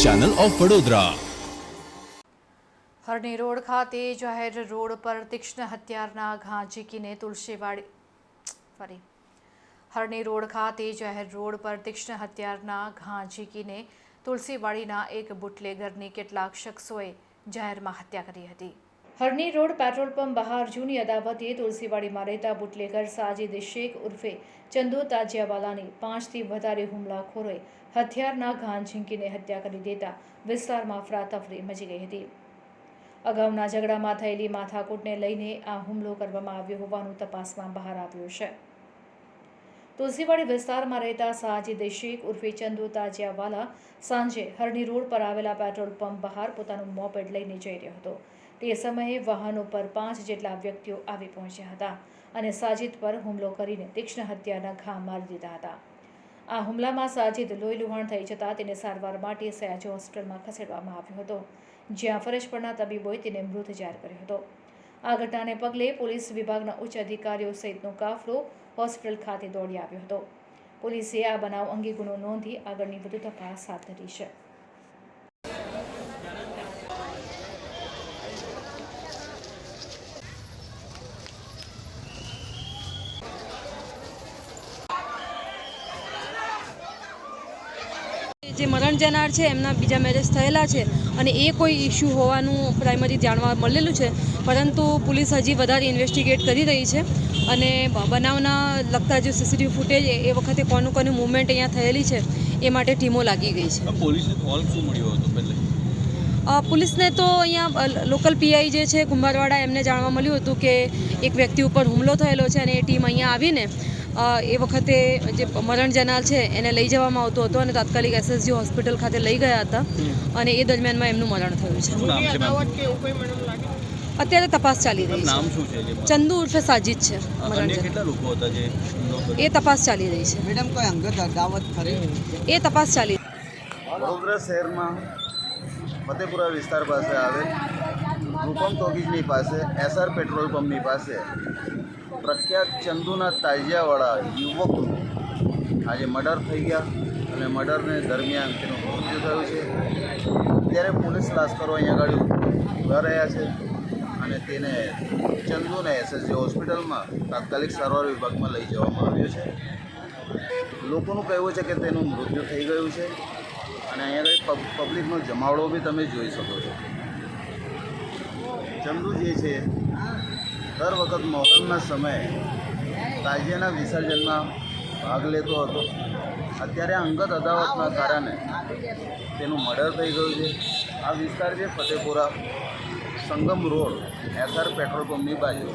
Channel of Vadodara. Harni road ખાતે જાહેર road પર તીક્ષ્ણ હથિયારના ઘા ઝીકીને તુલસીવાડી ફરી. હરણી રોડ ખાતે જાહેર રોડ પર તીક્ષ્ણ હથિયારના ઘા ઝીકીને તુલસીવાડીના એક બુટલેગરની કેટલાક શખ્સોએ જાહેરમાં હત્યા કરી હતી. હરણી રોડ પેટ્રોલ પંપ બહાર જૂની અદાવતે તુલસીવાડીમાં રહેતા બુટલેગર સાજિદ શેખ ઉર્ફે ચંદુ તાજિયાવાલાની પાંચથી વધારે હુમલાખોરોએ હથિયારના ઘા ઝીંકીને હત્યા કરી દેતા વિસ્તારમાં ફરાતફરી મચી ગઈ હતી. અગાઉના ઝઘડામાં થયેલી માથાકૂટને લઈને આ હુમલો કરવામાં આવ્યો હોવાનું તપાસમાં બહાર આવ્યું છે. તુલસીવાડી વિસ્તારમાં રહેતા સાજિદ શેખ ઉર્ફે ચંદુ તાજિયાવાલા સાંજે હરણી રોડ પર આવેલા પેટ્રોલ પંપ બહાર પોતાનું મોપેડ લઈને જઈ રહ્યો હતો. તે સમયે વાહનો પર પાંચ જેટલા વ્યક્તિઓ આવી પહોંચ્યા હતા અને સાજિદ પર હુમલો કરીને તીક્ષ્ણ હત્યાના ઘા મારી દીધા હતા. આ હુમલામાં સાજિદ લોહી લુહાણ થઈ જતાં તેને સારવાર માટે સયાજી હોસ્પિટલમાં ખસેડવામાં આવ્યો હતો, જ્યાં ફરજ પરના તબીબોએ તેને મૃત જાહેર કર્યો હતો. આ ઘટનાને પગલે પોલીસ વિભાગના ઉચ્ચ અધિકારીઓ સહિતનો કાફલો હોસ્પિટલ ખાતે દોડી આવ્યો હતો. પોલીસે આ બનાવ અંગે ગુનો નોંધી આગળની વધુ તપાસ હાથ ધરી છે. જે મરણ જનાર છે એમના બીજા મેરેજ થયેલા છે અને એ કોઈ ઇસ્યુ હોવાનું પ્રાઇમરી જાણવા મળેલું છે. પરંતુ પોલીસ હજી વધારે ઇન્વેસ્ટિગેટ કરી રહી છે અને બનાવના લગતા જે સીસીટીવી ફૂટેજ એ વખતે કોનું કોનું મુવમેન્ટ અહીંયા થયેલી છે એ માટે ટીમો લાગી ગઈ છે. પોલીસને કોલ શું મળ્યો હતો પહેલે? પોલીસને તો અહીંયા લોકલ પીઆઈ જે છે કુંભારવાડા એમને જાણવા મળ્યું હતું કે એક વ્યક્તિ ઉપર હુમલો થયેલો છે અને એ ટીમ અહીંયા આવીને એ વખતે જે મરણ જનાર છે એને લઈ જવામાં આવતો હતો અને તાત્કાલિક એસએસજી હોસ્પિટલ ખાતે લઈ ગયા હતા. અને એ દરમિયાનમાં એમનું મરણ થયું છે. અત્યારે તપાસ ચાલી રહી છે. શું છે જે ચંદુ ઉર્ફે સાજિદ છે મરણ અન્ય જનાર કેટલા લોકો હતા જે હુમલો કર્યો? એ તપાસ ચાલી રહી છે. મેડમ કોઈ અંગત અદાવત ખરી? એ તપાસ ચાલી વડોદરા શહેરમાં ફતેપુરા વિસ્તાર પાસે આવેલ રૂપમ ટોકીજની પાસે એસઆર પેટ્રોલ પંપની પાસે પ્રખ્યાત ચંદુના તાજિયાવાળા યુવકનું આજે મર્ડર થઈ ગયા અને મર્ડરને દરમિયાન તેનું મૃત્યુ થયું છે. અત્યારે પોલીસ લાશ્કરો અહીંયા આગળ ઊભા રહ્યા છે અને તેને ચંદુને એસએસજી હોસ્પિટલમાં તાત્કાલિક સારવાર વિભાગમાં લઈ જવામાં આવ્યો છે. લોકોનું કહેવું છે કે તેનું મૃત્યુ થઈ ગયું છે અને અહીંયા આગળ પબ્લિકનો જમાવડો બી તમે જોઈ શકો છો. ચંદુ જે છે દર વખત મોહરમના સમયે તાજિયાના વિસર્જનમાં ભાગ લેતો હતો. અત્યારે અંગત અદાવતના કારણે તેનું મર્ડર થઈ ગયું છે. આ વિસ્તાર છે Fatepura Sangam road, SR petrol પંપની બાજુ.